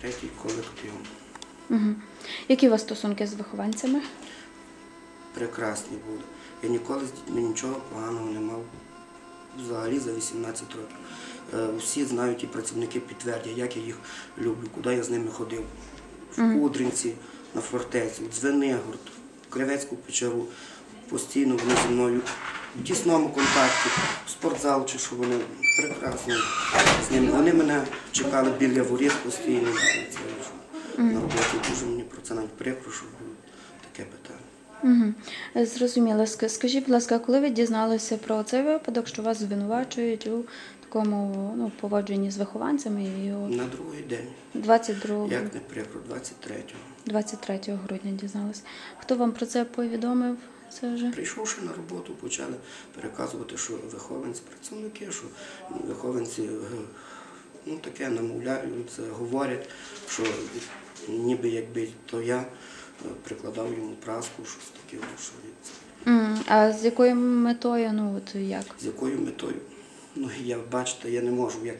третій колектив. Угу. Які у вас стосунки з вихованцями? Прекрасні були. Я ніколи з дітьми нічого поганого не мав взагалі за 18 років. Е, Всі знають і працівники підтвердять, як я їх люблю, куди я з ними ходив. В Кудринці, на фортецю, в Дзвенигород, в Кривецьку печеру. Постійно вони зі мною в тісному контакті, в спортзал чи що вони прекрасно з ними. Вони мене чекали біля воріт постійно. Це, На роботі дуже мені про це навіть прикро, що таке питання. Угу. Зрозуміло. Ск- Скажіть, будь ласка, коли ви дізналися про цей випадок, що вас звинувачують у такому ну, поводженні з вихованцями і от На другий день, 22 як не прикро, 23-го. 23 грудня дізналися. Хто вам про це повідомив? Це вже Прийшовши на роботу, почали переказувати, що вихованці працівники, що вихованці е, ну, таке намовляють, це говорять, що ніби якби то я е, прикладав йому праску, щось таке, що це. М, а з якою метою? Ну от як? з якою метою. Ну, я бачите, я не можу, як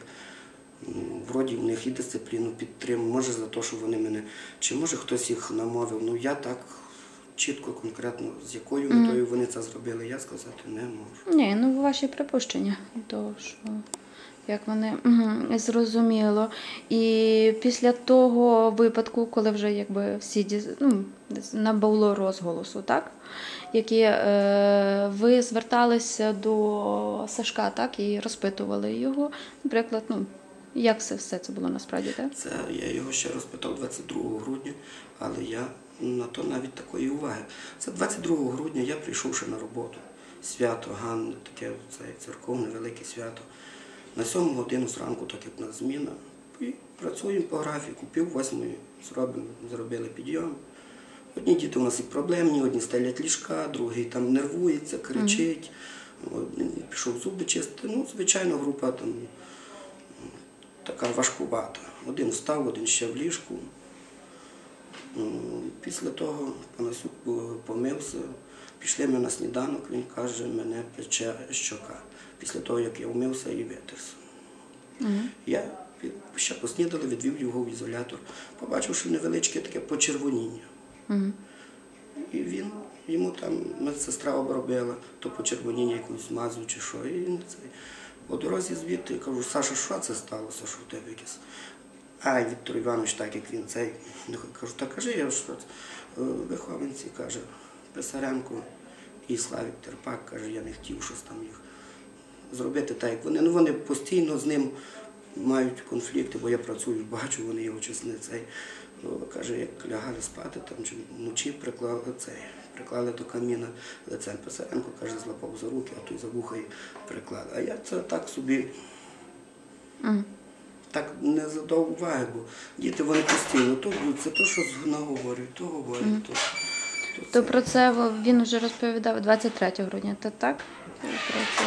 вроді в них і дисципліну підтримую, може за те, що вони мене, чи може хтось їх намовив. Ну я так чітко, конкретно, з якою метою вони це зробили, я сказати не можу. Ні, ну ваші припущення того, що як вони угу, зрозуміло. І після того випадку, коли вже якби всі ну, набуло розголосу, так? Які е, ви зверталися до Сашка, так, і розпитували його, наприклад, ну, як це все це було насправді, так? Це я його ще розпитав 22 грудня, але я на то навіть такої уваги. Це 22 грудня я прийшов ще на роботу. Свято Ганни, таке це церковне велике свято. На 7 годину зранку, так як на зміна, і працюємо по графіку, пів восьмої зробимо, зробили підйом. Одні діти у нас і проблемні, одні стелять ліжка, другий там нервується, кричить. Один пішов зуби чистити. Ну, звичайно, група там така важкувата. Один встав, один ще в ліжку. Після того Панасюк е, помився, пішли ми на сніданок, він каже, мене пече щока. Після того, як я вмився і витерся. Я ще поснідали, відвів його в ізолятор, побачивши невеличке таке почервоніння. Угу. І він, йому там медсестра обробила, то почервоніння якусь мазу чи що. І він цей. По дорозі звідти я кажу, Саша, що це сталося, що в тебе якесь? Ай, Віктор Іванович, так як він цей. Ну, Кажу, та кажи, я що? Е, Вихованці, каже, Писаренко і Славік Терпак, каже, я не хотів щось там їх зробити так, як вони. Ну вони постійно з ним мають конфлікти, бо я працюю, бачу, вони його чесне цей. Ну, Каже, як лягали спати, там чи вночі приклали цей, приклали до каміна лицем Писаренко, каже, злапав за руки, а той за вуха і приклали. А я це так собі Угу. Так не задав уваги, бо діти вони постійно то це то, що наговорюють, то говорять, то, то То це. про це він вже розповідав 23 грудня, то так? Про це.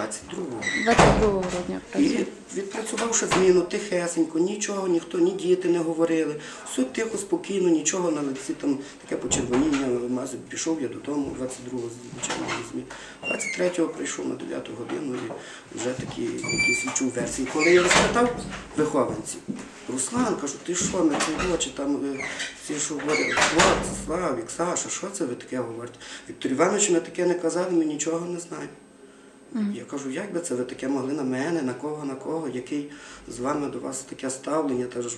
22-го. 22 грудня І це. відпрацювавши зміну тихесенько, нічого, ніхто, ні діти не говорили. Все тихо, спокійно, нічого на лиці там таке почервоніння, мази пішов я додому, 22-го, звичайно, змін. 23-го прийшов на 9 годину і вже такі якісь відчув версії. Коли я розпитав вихованців, Руслан, кажу, ти що, на ці очі там е, ці що говорять, хлопці, Славік, Саша, що це ви таке говорите? Віктор Іванович ми таке не казали, ми нічого не знаємо. Я кажу, як би це ви таке могли на мене, на кого, на кого, який з вами до вас таке ставлення, та ж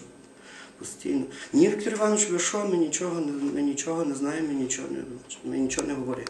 постійно. Ні, Віктор Іванович, ви що, ми нічого не, ми нічого не знаємо, ми нічого не, ми нічого не говорили.